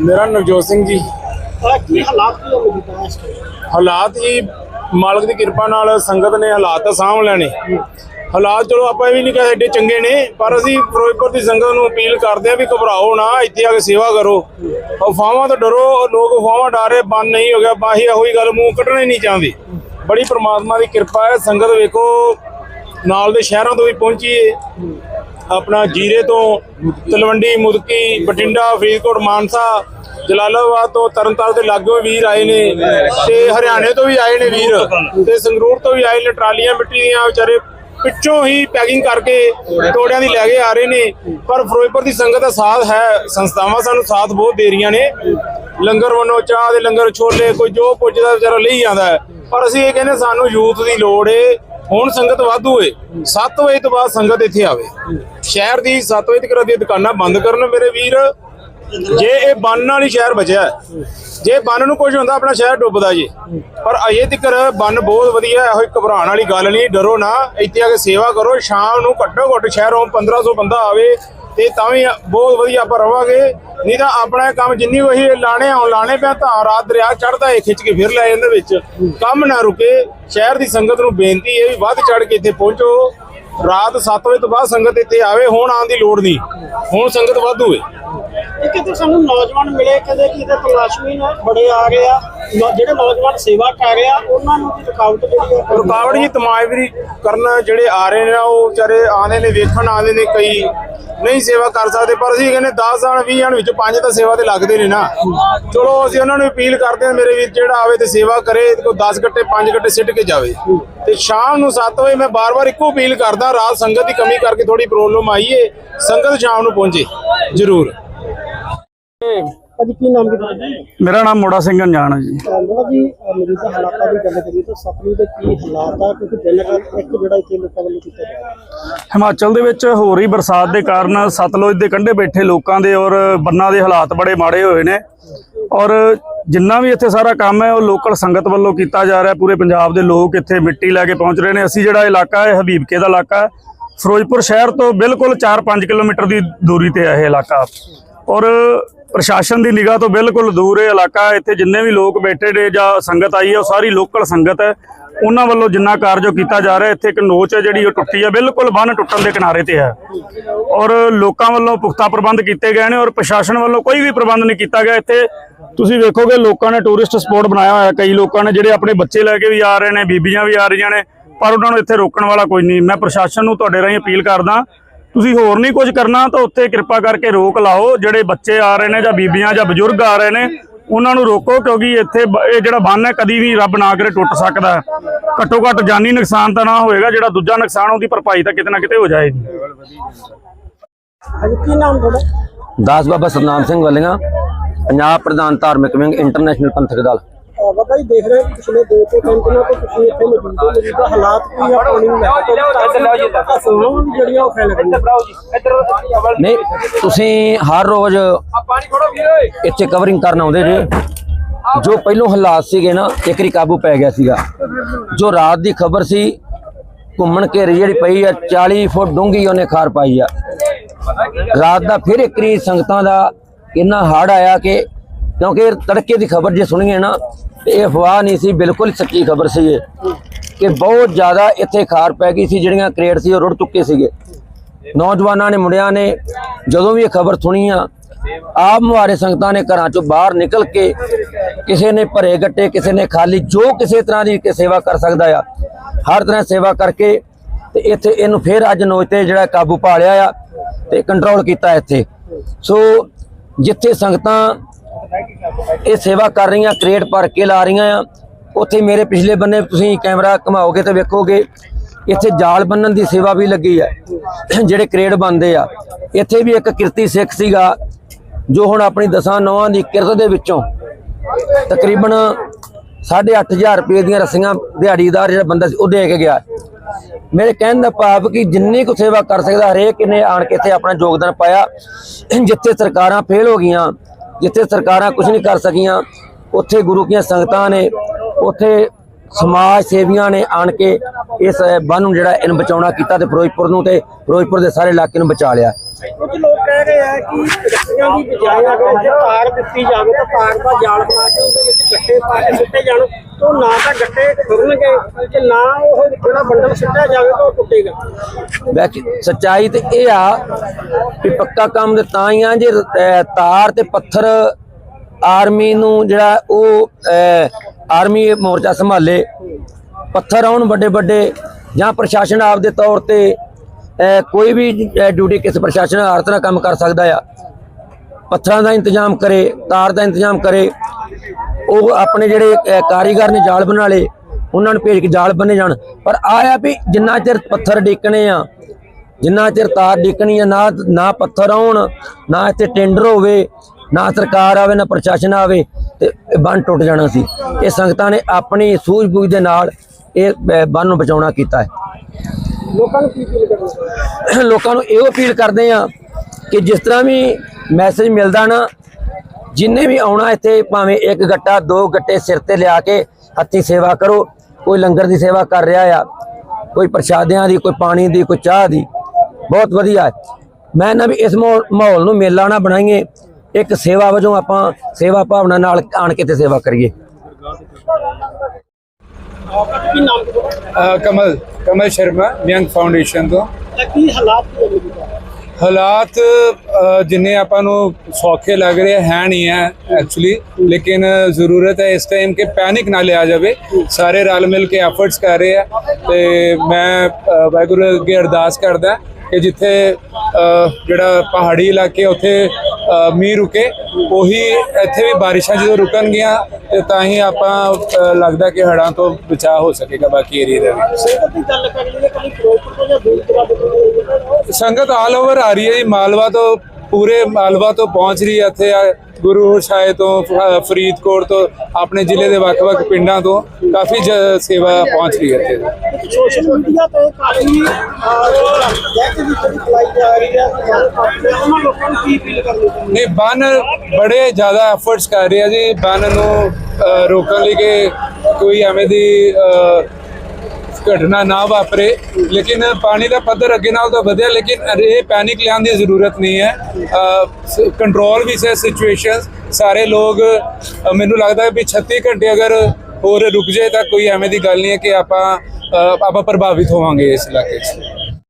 ਮੇਰਾ ਨਵਜੋਤ ਸਿੰਘ ਜੀ। ਕੀ ਹਾਲਾਤ ਕੀ ਹੋ ਇਸ ਟਾਈਮ ਹਾਲਾਤ ਜੀ ਮਾਲਕ ਦੀ ਕਿਰਪਾ ਨਾਲ ਸੰਗਤ ਨੇ ਹਾਲਾਤ ਤਾਂ ਸਾਂਭ ਲੈਣੇ। ਹਾਲਾਤ ਚਲੋ ਆਪਾਂ ਇਹ ਵੀ ਨਹੀਂ ਕਹਿੰਦੇ ਏਡੇ ਚੰਗੇ ਨੇ ਪਰ ਅਸੀਂ ਫਿਰੋਜ਼ਪੁਰ ਦੀ ਸੰਗਤ ਨੂੰ ਅਪੀਲ ਕਰਦੇ ਆ ਵੀ ਘਬਰਾਓ ਨਾ ਇੱਥੇ ਆ ਕੇ ਸੇਵਾ ਕਰੋ। ਅਫਵਾਹਾਂ ਤੋਂ ਡਰੋ ਲੋਕ ਅਫਵਾਹਾਂ ਡਾਰੇ ਬੰਦ ਨਹੀਂ ਹੋ ਗਿਆ ਬਾਹੀ ਹੋਈ ਗੱਲ ਮੂੰਹ ਕੱਢਣਾ ਹੀ ਨਹੀਂ ਚਾਹੁੰਦੇ। ਬੜੀ ਪ੍ਰਮਾਤਮਾ ਦੀ ਕਿਰਪਾ ਹੈ ਸੰਗਤ ਵੇਖੋ ਨਾਲ ਦੇ ਸ਼ਹਿਰਾਂ ਤੋਂ ਵੀ ਪਹੁੰਚੀ ਏ ਆਪਣਾ ਜੀਰੇ ਤੋਂ ਤਲਵੰਡੀ, ਮੁਦਕੀ, ਬਠਿੰਡਾ, ਫਰੀਦਕੋਟ, ਮਾਨਸਾ, ਜਲਾਲਾਬਾਦ ਤੋਂ ਤਰਨਤਾਰਨ ਦੇ ਲਾਗੋਂ ਵੀਰ ਆਏ ਨੇ ਤੇ ਹਰਿਆਣੇ ਤੋਂ ਵੀ ਆਏ ਨੇ ਵੀਰ ਤੇ ਸੰਗਰੂਰ ਤੋਂ ਵੀ ਆਏ ਨੇ, ਟਰਾਲੀਆਂ ਮਿੱਟੀ ਦੀਆਂ ਵਿਚਾਰੇ ਪਿੱਛੋਂ ਹੀ ਪੈਕਿੰਗ ਕਰਕੇ ਟੋੜਿਆਂ ਦੀ ਲੈ ਕੇ ਆ ਰਹੇ ਨੇ। ਪਰ ਫਿਰੋਜ਼ਪੁਰ ਦੀ ਸੰਗਤ ਦਾ ਸਾਥ ਹੈ, ਸੰਸਥਾਵਾਂ ਸਾਨੂੰ ਸਾਥ ਬਹੁਤ ਦੇ ਰਹੀਆਂ ਨੇ। ਲੰਗਰ ਵੰਡੋ, ਚਾਹ ਦੇ ਲੰਗਰ ਛੋਲੇ, ਕੋਈ ਜੋ ਪੁੱਜਦਾ ਵਿਚਾਰਾ ਲਈ ਜਾਂਦਾ ਹੈ। ਪਰ ਅਸੀਂ ਇਹ ਕਹਿੰਦੇ ਸਾਨੂੰ ਯੂਥ ਦੀ ਲੋੜ ਏ। ਹੁਣ ਸੰਗਤ ਵਾਧੂ ਏ। 7 ਵਜੇ ਤੋਂ ਬਾਅਦ ਸੰਗਤ ਇੱਥੇ ਆਵੇ। ਸ਼ਹਿਰ ਦੀ 7 ਵਜੇ ਤੱਕ ਦੀਆਂ ਦੁਕਾਨਾਂ ਬੰਦ ਕਰਨ ਮੇਰੇ ਵੀਰ। ਜੇ ਇਹ ਬੰਨ ਵਾਲੀ ਸ਼ਹਿਰ ਬਚਿਆ ਜੇ ਬੰਨ ਨੂੰ ਕੁਝ ਹੁੰਦਾ, ਆਪਣਾ ਸ਼ਹਿਰ ਡੁੱਬਦਾ ਜੀ। ਪਰ ਅਜੇ ਤੱਕ ਬੰਨ ਬਹੁਤ ਵਧੀਆ ਹੈ। ਇਹੋ ਘਬਰਾਉਣ ਵਾਲੀ ਗੱਲ ਨਹੀਂ, ਡਰੋ ਨਾ। ਇੱਥੇ ਆ ਕੇ ਸੇਵਾ ਕਰੋ। ਸ਼ਾਮ ਨੂੰ ਘੱਟੋ ਘੱਟ ਸ਼ਹਿਰੋਂ 1500 ਬੰਦਾ ਆਵੇ। ਤੇ ਤਾਂ ਵੀ ਬਹੁਤ ਵਧੀਆ ਆਪਾਂ ਰਵਾਂਗੇ। ਨਹੀਂ ਤਾਂ ਆਪਣਾ ਕੰਮ ਜਿੰਨੀ ਉਹੀ ਲਾਣੇ ਆਉਣ ਲਾਣੇ ਪਿਆ, ਤਾਂ ਰਾਤ ਦਰਿਆ ਚੜਦਾ ਏ ਖਿੱਚ ਕੇ ਫਿਰ ਲੈ ਜਾਂਦੇ ਵਿੱਚ। ਕੰਮ ਨਾ ਰੁਕੇ, ਸ਼ਹਿਰ ਦੀ ਸੰਗਤ ਨੂੰ ਬੇਨਤੀ ਹੈ ਵੀ ਵੱਧ ਚੜ ਕੇ ਇੱਥੇ ਪਹੁੰਚੋ। ਰਾਤ 7 ਵਜੇ ਤੋਂ ਬਾਅਦ ਸੰਗਤ ਇੱਥੇ ਆਵੇ ਹੁਣ ਆਉਣ ਦੀ ਲੋੜ ਨਹੀਂ। ਹੁਣ ਸੰਗਤ ਵਾਧੂ ਇਹ ਕਿਤੇ ਸਾਨੂੰ ਨੌਜਵਾਨ ਮਿਲੇ ਕਹਿੰਦੇ ਕਿ ਇਹਦੇ ਤਲਾਸ਼ਮੀ ਨੇ ਬੜੇ ਆ ਗਏ ਆ। ਜਿਹੜੇ ਨੌਜਵਾਨ ਸੇਵਾ ਕਰ ਰਹੇ ਆ ਉਹਨਾਂ ਨੂੰ ਵੀ ਰੁਕਾਵਟ ਜਿਹੜੀ ਆ ਰੁਕਾਵਟ ਹੀ ਤਮਾਸ਼ਬੀਰੀ ਕਰਨ ਜਿਹੜੇ ਆ ਰਹੇ ਨੇ ਉਹ ਵਿਚਾਰੇ ਆਉਂਦੇ ਨੇ ਵੇਖਣ ਆਉਂਦੇ ਨੇ ਕਈ ਨਹੀਂ ਸੇਵਾ ਕਰ ਸਕਦੇ ਪਰ ਅਸੀਂ ਕਹਿੰਦੇ 10 ਜਣ 20 ਜਣ ਵਿੱਚੋਂ ਪੰਜ ਤਾਂ ਸੇਵਾ ਤੇ ਲੱਗਦੇ ਨੇ ਨਾ। ਚਲੋ ਅਸੀਂ ਉਹਨਾਂ ਨੂੰ ਅਪੀਲ ਕਰਦੇ ਹਾਂ ਮੇਰੇ ਵੀਰ ਜਿਹੜਾ ਆਵੇ ਤੇ ਸੇਵਾ ਕਰੇ ਕੋਲ 10 ਗੱਟੇ 5 ਗੱਟੇ ਸਿੱਟ ਕੇ ਜਾਵੇ। ਤੇ ਸ਼ਾਮ ਨੂੰ 7 ਵਜੇ ਮੈਂ ਬਾਰ-ਬਾਰ ਇੱਕੋ ਅਪੀਲ ਕਰਦਾ ਰਾਤ ਸੰਗਤ ਦੀ ਕਮੀ ਕਰਕੇ ਥੋੜੀ ਪ੍ਰੋਬਲਮ ਆਈ ਏ ਸੰਗਤ ਸ਼ਾਮ ਨੂੰ ਪਹੁੰਚੇ ਜ਼ਰੂਰ। ਅੱਜ ਕੀ ਨਾਮ ਕੀ ਤੁਹਾਡਾ? ਮੇਰਾ ਨਾਮ ਮੋੜਾ ਸਿੰਘ ਅਣਜਾਣ ਹੈ ਜੀ। ਬੜਾ ਜੀ ਅਹ ਮੌਜੂਦਾ ਹਾਲਾਤਾਂ ਦੀ ਗੱਲ ਕਰੀਏ ਤਾਂ ਸਤਲੁਜ ਦੇ ਕੀ ਹਾਲਾਤ ਆ? ਕਿਉਂਕਿ ਦਿਨ ਰਾਤ ਇੱਕ ਜਿਹੜਾ ਇੱਥੇ ਲੋਕਾਂ ਵੱਲੋਂ ਕੀਤਾ ਜਾ ਰਿਹਾ। ਹਿਮਾਚਲ ਦੇ ਵਿੱਚ ਹੋ ਰਹੀ ਬਰਸਾਤ ਦੇ ਕਾਰਨ ਸਤਲੁਜ ਦੇ ਕੰਢੇ ਬੈਠੇ ਲੋਕਾਂ ਦੇ ਔਰ ਬੰਨਾਂ ਦੇ ਹਾਲਾਤ ਬੜੇ ਮਾੜੇ ਹੋਏ ਨੇ। ਔਰ ਜਿੰਨਾ ਵੀ ਇੱਥੇ ਸਾਰਾ ਕੰਮ ਹੈ, ਉਹ ਲੋਕਲ ਸੰਗਤ ਵੱਲੋਂ ਕੀਤਾ ਜਾ ਰਿਹਾ ਪੂਰੇ ਪੰਜਾਬ ਦੇ ਲੋਕ ਇੱਥੇ ਮਿੱਟੀ ਲੈ ਕੇ ਪਹੁੰਚ ਰਹੇ ਨੇ। ਅਸੀਂ ਜਿਹੜਾ ਇਲਾਕਾ ਹੈ ਹਬੀਬਕੇ ਦਾ ਇਲਾਕਾ ਹੈ। ਫਿਰੋਜ਼ਪੁਰ ਸ਼ਹਿਰ ਤੋਂ ਬਿਲਕੁਲ 4-5 ਕਿਲੋਮੀਟਰ ਦੀ ਦੂਰੀ ਤੇ ਹੈ ਇਹ ਇਲਾਕਾ। ਔਰ ਪ੍ਰਸ਼ਾਸਨ ਦੀ ਨਿਗਾਹ ਤੋਂ ਬਿਲਕੁਲ ਦੂਰ ਇਹ ਇਲਾਕਾ ਇੱਥੇ ਜਿੰਨੇ ਵੀ ਲੋਕ ਬੈਠੇ ਨੇ ਜਾਂ ਸੰਗਤ ਆਈ ਹੈ, ਉਹ ਸਾਰੀ ਲੋਕਲ ਸੰਗਤ ਹੈ। ਉਹਨਾਂ ਵੱਲੋਂ ਜਿੰਨਾ ਕਾਰਜ ਉਹ ਕੀਤਾ ਜਾ ਰਿਹਾ ਇੱਥੇ ਇੱਕ ਨੋਚ ਹੈ ਜਿਹੜੀ ਉਹ ਟੁੱਟੀ ਹੈ। ਬਿਲਕੁਲ ਬੰਨ ਟੁੱਟਣ ਦੇ ਕਿਨਾਰੇ ਤੇ ਹੈ। ਔਰ ਲੋਕਾਂ ਵੱਲੋਂ ਪੁਖਤਾ ਪ੍ਰਬੰਧ ਕੀਤੇ ਗਏ ਨੇ ਔਰ ਪ੍ਰਸ਼ਾਸਨ ਵੱਲੋਂ ਕੋਈ ਵੀ ਪ੍ਰਬੰਧ ਨਹੀਂ ਕੀਤਾ ਗਿਆ। ਇੱਥੇ ਤੁਸੀਂ ਵੇਖੋਗੇ, ਲੋਕਾਂ ਨੇ ਟੂਰਿਸਟ ਸਪੌਟ ਬਣਾਇਆ ਹੋਇਆ। ਕਈ ਲੋਕਾਂ ਨੇ ਜਿਹੜੇ ਆਪਣੇ ਬੱਚੇ ਲੈ ਕੇ ਵੀ ਆ ਰਹੇ ਨੇ, ਬੀਬੀਆਂ ਵੀ ਆ ਰਹੀਆਂ ਨੇ, ਪਰ ਉਹਨਾਂ ਨੂੰ ਇੱਥੇ ਰੋਕਣ ਵਾਲਾ ਕੋਈ ਨਹੀਂ। ਮੈਂ ਪ੍ਰਸ਼ਾਸਨ ਨੂੰ ਤੁਹਾਡੇ ਰਾਹੀਂ ਅਪੀਲ ਕਰਦਾ ਤੁਸੀਂ ਹੋਰ ਨਹੀਂ ਕੁਝ ਕਰਨਾ ਤਾਂ ਉੱਥੇ ਕਿਰਪਾ ਕਰਕੇ ਰੋਕ ਲਾਓ। ਜਿਹੜੇ ਬੱਚੇ ਆ ਰਹੇ ਨੇ ਜਾਂ ਬੀਬੀਆਂ ਜਾਂ ਬਜ਼ੁਰਗ ਆ ਰਹੇ ਨੇ ਉਹਨਾਂ ਨੂੰ ਰੋਕੋ ਕਿਉਂਕਿ ਇੱਥੇ ਇਹ ਜਿਹੜਾ ਬੰਨ ਹੈ ਕਦੀ ਵੀ ਰੱਬ ਨਾ ਕਰੇ ਟੁੱਟ ਸਕਦਾ ਘੱਟੋ ਘੱਟ ਜਾਨੀ ਨੁਕਸਾਨ ਤਾਂ ਨਾ ਹੋਏਗਾ ਜਿਹੜਾ ਦੂਜਾ ਨੁਕਸਾਨ ਉਹਦੀ ਭਰਪਾਈ ਤਾਂ ਕਿਤੇ ਨਾ ਕਿਤੇ ਹੋ ਜਾਏਗੀ। ਅੱਜ ਕੀ ਨਾਮ ਤੁਹਾਡਾ? ਦਾਸ ਬਾਬਾ ਸਤਨਾਮ ਸਿੰਘ ਵੱਲੀਆਂ ਪੰਜਾਬ ਪ੍ਰਧਾਨ ਧਾਰਮਿਕ ਵਿੰਗ ਇੰਟਰਨੈਸ਼ਨਲ ਪੰਥਕ ਦਲ। ਬਾਬਾ ਜੀ ਦੇਖ ਰਹੇ ਪਿਛਲੇ ਦੋ ਤੋਂ ਤਿੰਨ ਦਿਨਾਂ ਤੋਂ ਤੁਸੀਂ ਇੱਥੇ ਮੌਜੂਦ ਹੋ ਮੌਜੂਦਾ ਹਾਲਾਤ ਕੀ ਆ ਪਾਣੀ ਨੂੰ ਲੈ ਕੇ ਤਾਂ ਸਵਾਵਾਂ ਵੀ ਜਿਹੜੀਆਂ ਉਹ ਫੈਲ ਰਹੀਆਂ। ਨਹੀਂ ਤੁਸੀਂ ਹਰ ਰੋਜ਼ ਇੱਥੇ ਕਵਰਿੰਗ ਕਰਨ ਆਉਂਦੇ ਜੇ। ਜੋ ਪਹਿਲੋਂ ਹਾਲਾਤ ਸੀਗੇ ਨਾ ਇੱਕ ਰੀ ਕਾਬੂ ਪੈ ਗਿਆ ਸੀਗਾ। ਜੋ ਰਾਤ ਦੀ ਖਬਰ ਸੀ ਘੁੰਮਣ ਘੇਰੀ ਜਿਹੜੀ ਪਈ ਆ 40 ਫੁੱਟ ਡੂੰਘੀ ਉਹਨੇ ਖਾਰ ਪਾਈ ਆ। ਰਾਤ ਦਾ ਫਿਰ ਇੱਕ ਰੀ ਸੰਗਤਾਂ ਦਾ ਇੰਨਾ ਹੜ ਆਇਆ ਕਿ ਕਿਉਂਕਿ ਤੜਕੇ ਦੀ ਖਬਰ ਜੇ ਸੁਣੀਏ ਨਾ ਇਹ ਅਫਵਾਹ ਨਹੀਂ ਸੀ, ਬਿਲਕੁਲ ਸੱਚੀ ਖਬਰ ਸੀ ਇਹ, ਕਿ ਬਹੁਤ ਜ਼ਿਆਦਾ ਇੱਥੇ ਖਾਰ ਪੈ ਗਈ ਸੀ, ਜਿਹੜੀਆਂ ਕ੍ਰੇਟ ਸੀ, ਉਹ ਰੁੜ ਚੁੱਕੇ ਸੀਗੇ। ਨੌਜਵਾਨਾਂ ਨੇ, ਮੁੰਡਿਆਂ ਨੇ ਜਦੋਂ ਵੀ ਇਹ ਖਬਰ ਸੁਣੀ ਆ ਆਪ ਮੁਹਾਰੇ ਸੰਗਤਾਂ ਨੇ ਘਰਾਂ ਚੋਂ ਬਾਹਰ ਨਿਕਲ ਕੇ ਕਿਸੇ ਨੇ ਭਰੇ ਗੱਟੇ, ਕਿਸੇ ਨੇ ਖਾਲੀ, ਜੋ ਕਿਸੇ ਤਰ੍ਹਾਂ ਦੀ ਸੇਵਾ ਕਰ ਸਕਦਾ ਆ, ਹਰ ਤਰ੍ਹਾਂ ਸੇਵਾ ਕਰਕੇ ਤੇ ਇੱਥੇ ਇਹਨੂੰ ਫਿਰ ਅੱਜ ਨੋਚ ਤੇ ਜਿਹੜਾ ਕਾਬੂ ਪਾ ਲਿਆ ਆ ਤੇ ਕੰਟਰੋਲ ਕੀਤਾ ਇੱਥੇ। ਸੋ ਜਿੱਥੇ ਸੰਗਤਾਂ ਇਹ ਸੇਵਾ ਕਰ ਰਹੀਆਂ ਕ੍ਰੇਟ ਭਰ ਕੇ ਲਾ ਰਹੀਆਂ ਆ। ਉੱਥੇ ਮੇਰੇ ਪਿਛਲੇ ਬੰਨੇ ਤੁਸੀਂ ਕੈਮਰਾ ਘਮਾਓਗੇ ਤੇ ਵੇਖੋਗੇ, ਇੱਥੇ ਜਾਲ ਬੰਨਣ ਦੀ ਸੇਵਾ ਵੀ ਲੱਗੀ ਹੈ ਜਿਹੜੇ ਕ੍ਰੇਟ ਬੰਦੇ ਆ। ਇੱਥੇ ਵੀ ਇੱਕ ਕਿਰਤੀ ਸਿੱਖ ਸੀਗਾ, ਜੋ ਹੁਣ ਆਪਣੀ ਦਸਾਂ ਨੌਆਂ ਦੀ ਕਿਰਤ ਦੇ ਵਿੱਚੋਂ ਤਕਰੀਬਨ 8500 ਰੁਪਏ ਦੀਆਂ ਰੱਸੀਆਂ ਦਿਹਾੜੀਦਾਰ ਜਿਹੜਾ ਬੰਦਾ ਸੀ, ਉਹ ਦੇ ਕੇ ਗਿਆ। ਮੇਰੇ ਕਹਿਣ ਦਾ ਭਾਵ ਕਿ ਜਿੰਨੀ ਕੁ ਸੇਵਾ ਕਰ ਸਕਦਾ, ਹਰੇਕ ਨੇ ਆਣ ਕੇ ਇੱਥੇ ਆਪਣਾ ਯੋਗਦਾਨ ਪਾਇਆ। ਜਿੱਥੇ ਸਰਕਾਰਾਂ ਫੇਲ ਹੋ ਗਈਆਂ ਜਿੱਥੇ ਸਰਕਾਰਾਂ ਕੁਝ ਨਹੀਂ ਕਰ ਸਕੀਆਂ ਉੱਥੇ ਗੁਰੂ ਦੀਆਂ ਸੰਗਤਾਂ ਨੇ ਉੱਥੇ ਸਮਾਜ ਸੇਵੀਆਂ ਨੇ ਆਣ ਕੇ ਇਸ ਬੰਨ ਨੂੰ ਜਿਹੜਾ ਇਹਨੂੰ ਬਚਾਉਣਾ ਕੀਤਾ ਤੇ ਫਿਰੋਜ਼ਪੁਰ ਨੂੰ ਤੇ ਫਿਰੋਜ਼ਪੁਰ ਦੇ ਸਾਰੇ ਇਲਾਕੇ ਨੂੰ ਬਚਾ ਲਿਆ। ਕੁਝ ਲੋਕ ਕਹਿ ਰਹੇ ਆ ਕਿ ਰੱਸੀਆਂ ਦੀ ਬਜਾਏ ਅਗਰ ਜੇ ਤਾਰ ਦਿੱਤੀ ਜਾਵੇ ਤਾਂ ਤਾਰ ਦਾ ਜਾਲ ਬਣਾ ਕੇ ਉਹਦੇ ਵਿੱਚ ਗੱਟੇ ਪਾ ਕੇ ਸੁੱਟੇ ਜਾਣ। ਤਾਂ ਨਾ ਤਾਂ ਗੱਟੇ ਖੁਰਨਗੇ ਤੇ ਨਾ ਉਹ ਜਿਹੜਾ ਬੰਡਲ ਸੁੱਟਿਆ ਜਾਵੇ ਤਾਂ ਉਹ ਟੁੱਟੇਗਾ। ਵੈਸੇ ਸੱਚਾਈ ਤੇ ਇਹ ਆ ਕਿ ਪੱਕਾ ਕੰਮ ਤੇ ਤਾਂ ਹੀ ਆ ਜੇ ਅਹ, ਤਾਰ ਤੇ ਪੱਥਰ ਆਰਮੀ ਨੂੰ ਜਿਹੜਾ ਉਹ ਆਰਮੀ ਮੋਰਚਾ ਸੰਭਾਲੇ, ਪੱਥਰ ਆਉਣ ਵੱਡੇ ਵੱਡੇ, ਜਾਂ ਪ੍ਰਸ਼ਾਸਨ ਆਪਦੇ ਤੌਰ ਤੇ ਕੋਈ ਵੀ ਡਿਊਟੀ ਕਿਸੇ ਪ੍ਰਸ਼ਾਸਨ ਹਰ ਤਰ੍ਹਾਂ ਕੰਮ ਕਰ ਸਕਦਾ ਆ, ਪੱਥਰਾਂ ਦਾ ਇੰਤਜ਼ਾਮ ਕਰੇ, ਤਾਰ ਦਾ ਇੰਤਜ਼ਾਮ ਕਰੇ, ਉਹ ਆਪਣੇ ਜਿਹੜੇ ਕਾਰੀਗਰ ਨੇ ਜਾਲ ਬਣਾ ਲਏ, ਉਹਨਾਂ ਨੂੰ ਭੇਜ ਕੇ ਜਾਲ ਬੰਨੇ ਜਾਣ। ਪਰ ਆਇਆ ਵੀ ਜਿੰਨਾ ਚਿਰ ਪੱਥਰ ਡੇਕਣੇ ਆ, ਜਿੰਨਾ ਚਿਰ ਤਾਰ ਡੇਕਣੀ ਆ, ਨਾ ਨਾ ਪੱਥਰ ਆਉਣ, ਨਾ ਇੱਥੇ ਟੈਂਡਰ ਹੋਵੇ ਨਾ ਸਰਕਾਰ ਆਵੇ ਨਾ ਪ੍ਰਸ਼ਾਸਨ ਆਵੇ ਤੇ ਬੰਨ ਟੁੱਟ ਜਾਣਾ ਸੀ। ਇਹ ਸੰਗਤਾਂ ਨੇ ਆਪਣੀ ਸੂਝ-ਬੂਝ ਦੇ ਨਾਲ ਇਹ ਬੰਨ ਨੂੰ ਬਚਾਉਣਾ ਕੀਤਾ ਹੈ। ਲੋਕਾਂ ਨੂੰ ਕੀ ਫੀਲ ਕਰਨਾ ਲੋਕਾਂ ਨੂੰ ਇਹੋ ਅਪੀਲ ਕਰਦੇ ਆ ਕਿ ਜਿਸ ਤਰ੍ਹਾਂ ਵੀ ਮੈਸੇਜ ਮਿਲਦਾ ਨਾ ਜਿੰਨੇ ਵੀ ਆਉਣਾ ਇੱਥੇ ਭਾਵੇਂ ਇੱਕ ਗੱਟਾ ਦੋ ਗੱਟੇ ਸਿਰ ਤੇ ਲਿਆ ਕੇ ਹੱਥੀ ਸੇਵਾ ਕਰੋ ਕੋਈ ਲੰਗਰ ਦੀ ਸੇਵਾ ਕਰ ਰਿਹਾ ਆ ਕੋਈ ਪ੍ਰਸ਼ਾਦਿਆਂ ਦੀ ਕੋਈ ਪਾਣੀ ਦੀ ਕੋਈ ਚਾਹ ਦੀ ਬਹੁਤ ਵਧੀਆ ਮੈਂ ਨਾ ਵੀ ਇਸ ਮਾਹੌਲ ਨੂੰ ਮੇਲਾ ਨਾ ਬਣਾਈਏ। ਇੱਕ ਸੇਵਾ ਵਜੋਂ ਆਪਾਂ ਸੇਵਾ ਭਾਵਨਾ ਨਾਲ ਆਣ ਕੇ ਤੇ ਸੇਵਾ ਕਰੀਏ। ਕਮਲ ਕਮਲ ਸ਼ਰਮਾ ਯੰਗ ਫਾਊਂਡੇਸ਼ਨ ਤੋਂ। ਕੀ ਹਾਲਾਤ ਹਾਲਾਤ ਜਿੰਨੇ ਆਪਾਂ ਨੂੰ ਸੌਖੇ ਲੱਗ ਰਹੇ ਹੈ ਨਹੀਂ ਹੈ ਐਕਚੁਅਲੀ ਲੇਕਿਨ ਜ਼ਰੂਰਤ ਹੈ ਇਸ ਟਾਈਮ ਕਿ ਪੈਨਿਕ ਨਾ ਲਿਆ ਜਾਵੇ। ਸਾਰੇ ਰਲ ਮਿਲ ਕੇ ਐਫਰਟਸ ਕਰ ਰਹੇ ਆ। ਤੇ ਮੈਂ ਵਾਹਿਗੁਰੂ ਅੱਗੇ ਅਰਦਾਸ ਕਰਦਾ ਕਿ ਜਿੱਥੇ ਜਿਹੜਾ ਪਹਾੜੀ ਇਲਾਕੇ ਉੱਥੇ ਮੀਂਹ ਰੁਕੇ ਉਹੀ ਇੱਥੇ ਵੀ ਬਾਰਿਸ਼ਾਂ ਜਦੋਂ ਰੁਕਣਗੀਆਂ ਤੇ ਤਾਂ ਹੀ ਆਪਾਂ ਲੱਗਦਾ ਕਿ ਹੜ੍ਹਾਂ ਤੋਂ ਬਚਾਅ ਹੋ ਸਕੇਗਾ ਬਾਕੀ ਏਰੀਆ ਦਾ ਵੀ ਸੰਗਤ ਦੀ ਗੱਲ ਕਰ ਲਈਏ ਕਦੀ ਫਿਰੋਜ਼ਪੁਰ ਤੋਂ ਜਾਂ ਦੂਰ ਦਰਾਡੇ ਤੋਂ ਸੰਗਤ ਆਲ ਓਵਰ ਆ ਰਹੀ ਹੈ ਜੀ ਮਾਲਵਾ ਤੋਂ ਪੂਰੇ ਮਾਲਵਾ ਤੋਂ ਪਹੁੰਚ ਰਹੀ ਹੈ ਇੱਥੇ ਗੁਰੂ ਸ਼ਾਹ ਤੋਂ ਫਰੀਦਕੋਟ ਤੋਂ ਆਪਣੇ ਜ਼ਿਲ੍ਹੇ ਦੇ ਵੱਖ-ਵੱਖ ਪਿੰਡਾਂ ਤੋਂ ਕਾਫੀ ਸੇਵਾ ਪਹੁੰਚ ਰਹੀ ਹੈ ਇੱਥੇ। ਸੋਸ਼ਲ ਮੀਡੀਆ ਤੇ ਕਾਫੀ ਨਹੀਂ ਬੰਨ ਬੜੇ ਜ਼ਿਆਦਾ ਐਫਰਟਸ ਕਰ ਰਹੇ ਆ ਜੀ। ਬੰਨ ਨੂੰ ਰੋਕਣ ਲਈ ਕਿ ਕੋਈ ਐਵੇਂ ਦੀ ਘਟਨਾ ਨਾ ਵਾਪਰੇ, ਲੇਕਿਨ ਪਾਣੀ ਦਾ ਪੱਧਰ ਅੱਗੇ ਨਾਲ ਤਾਂ ਵਧਿਆ, ਲੇਕਿਨ ਇਹ ਪੈਨਿਕ ਲਿਆਉਣ ਦੀ ਜ਼ਰੂਰਤ ਨਹੀਂ ਹੈ। ਕੰਟਰੋਲ ਵੀ ਸੇ ਸਿਚੁਏਸ਼ਨਸ ਸਾਰੇ ਲੋਕ ਮੈਨੂੰ ਲੱਗਦਾ ਹੈ ਵੀ 36 ਘੰਟੇ ਅਗਰ ਹੋਰ ਰੁਕ ਜਾਏ ਤਾਂ ਕੋਈ ਐਵੇਂ ਦੀ ਗੱਲ ਨਹੀਂ ਹੈ ਕਿ ਆਪਾਂ ਆਪਾਂ ਪ੍ਰਭਾਵਿਤ ਹੋਵਾਂਗੇ ਇਸ ਇਲਾਕੇ 'ਚ।